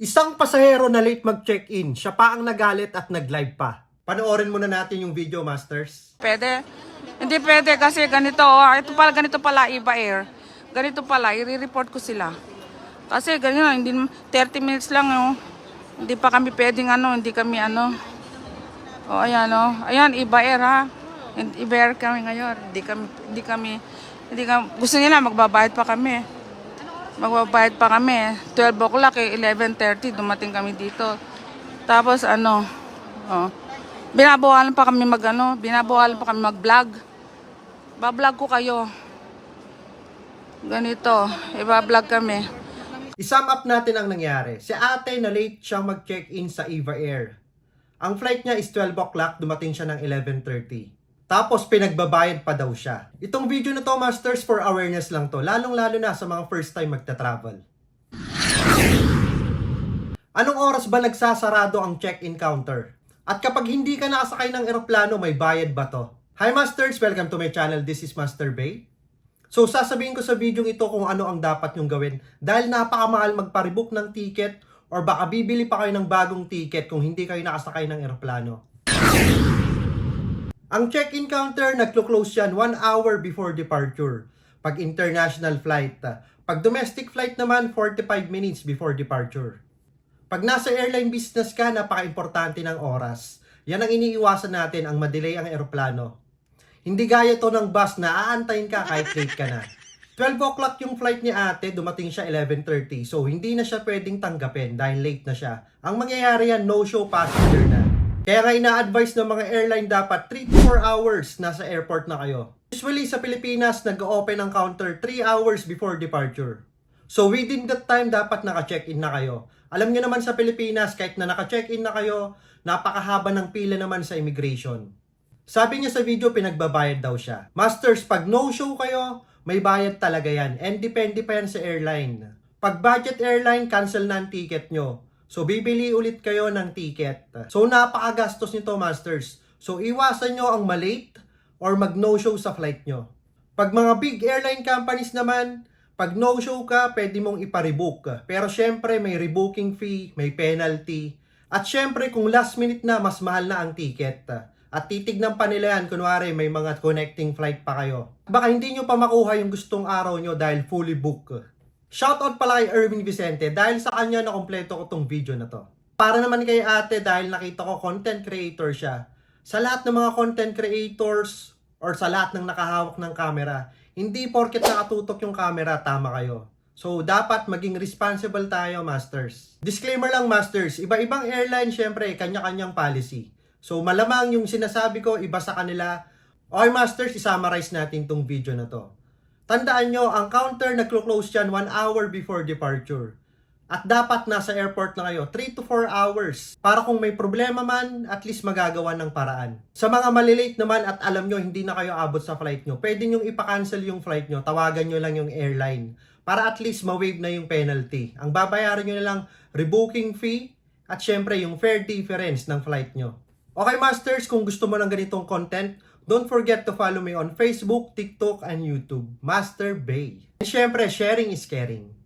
Isang pasahero na late mag-check-in, siya pa ang nagalit at nag-live pa. Panoorin muna natin yung video, Masters. Pwede? Hindi pwede kasi ganito, oh, ito pala, ganito pala Iba Air. Ganito pala, i-report ko sila. Kasi ganyan, hindi, 30 minutes lang, oh. Hindi pa kami pwedeng ano, hindi kami ano. Oh, ayan, oh. Ayan, Iba Air, ha. And Iba Air kami ngayon. Hindi kami, hindi kami, hindi kami, gusto nila, magbabayad pa kami. Magbabayad pa kami. 12 o'clock, eh, 11.30, dumating kami dito. Tapos, ano, oh, binabawalan pa kami mag, ano, binabawalan pa kami mag-vlog. Bablog ko kayo. Ganito, iba-vlog kami. I-sum up natin ang nangyari. Si ate na late siyang mag-check-in sa Eva Air. Ang flight niya is 12 o'clock, dumating siya ng 11.30. Tapos pinagbabayad pa daw siya. Itong video na to, Masters, for awareness lang to. Lalong-lalo na sa mga first time magta-travel. Anong oras ba nagsasarado ang check-in counter? At kapag hindi ka nakasakay ng eroplano, may bayad ba to? Hi Masters! Welcome to my channel. This is Master Bay. So sasabihin ko sa video ito kung ano ang dapat nyong gawin dahil napakamahal magparebook ng ticket or baka bibili pa kayo ng bagong ticket kung hindi kayo nakasakay ng eroplano. Ang check-in counter, naglo-close yan 1 hour before departure. Pag international flight. Pag domestic flight naman, 45 minutes before departure. Pag nasa airline business ka, napaka-importante ng oras. Yan ang iniiwasan natin, ang madelay ang eroplano. Hindi gaya to ng bus na aantayin ka kahit late ka na. 12 o'clock yung flight ni ate, dumating siya 11.30. So, hindi na siya pwedeng tanggapin dahil late na siya. Ang mangyayari yan, no-show passenger na. Kaya nga ina-advise ng mga airline dapat 3 to 4 hours nasa airport na kayo. Usually sa Pilipinas, nag-open ang counter 3 hours before departure. So within that time, dapat naka-check-in na kayo. Alam nyo naman sa Pilipinas, kahit na naka-check-in na kayo, napakahaba ng pila naman sa immigration. Sabi niya sa video, pinagbabayad daw siya. Masters, pag no-show kayo, may bayad talaga yan. And depende pa yan sa airline. Pag budget airline, cancel na ang ticket nyo. So, bibili ulit kayo ng ticket. So, napakagastos nito, Masters. So, iwasan nyo ang malate or mag no-show sa flight nyo. Pag mga big airline companies naman, pag no-show ka, pwede mong iparebook. Pero syempre, may rebooking fee, may penalty. At syempre, kung last minute na, mas mahal na ang ticket. At titignan pa nila yan, kunwari may mga connecting flight pa kayo. Baka hindi nyo pa makuha yung gustong araw nyo dahil fully book. Shoutout pala kay Erwin Vicente dahil sa kanya na kompleto ko tong video na to. Para naman kay ate dahil nakita ko content creator siya. Sa lahat ng mga content creators or sa lahat ng nakahawak ng camera, hindi porket nakatutok yung camera, tama kayo. So, dapat maging responsible tayo, Masters. Disclaimer lang, Masters. Iba-ibang airline, syempre, kanya-kanyang policy. So, malamang yung sinasabi ko, iba sa kanila. Okay, Masters, isummarize natin tong video na to. Tandaan nyo, ang counter naglo-close yan 1 hour before departure. At dapat nasa airport na kayo 3 to 4 hours para kung may problema man, at least magagawa ng paraan. Sa mga malilate naman at alam nyo hindi na kayo abot sa flight nyo, pwede nyo ipa-cancel yung flight nyo, tawagan nyo lang yung airline para at least ma-waive na yung penalty. Ang babayaran nyo na lang rebooking fee at syempre yung fare difference ng flight nyo. Okay masters, kung gusto mo ng ganitong content, don't forget to follow me on Facebook, TikTok, and YouTube. Master Bay. And syempre, sharing is caring.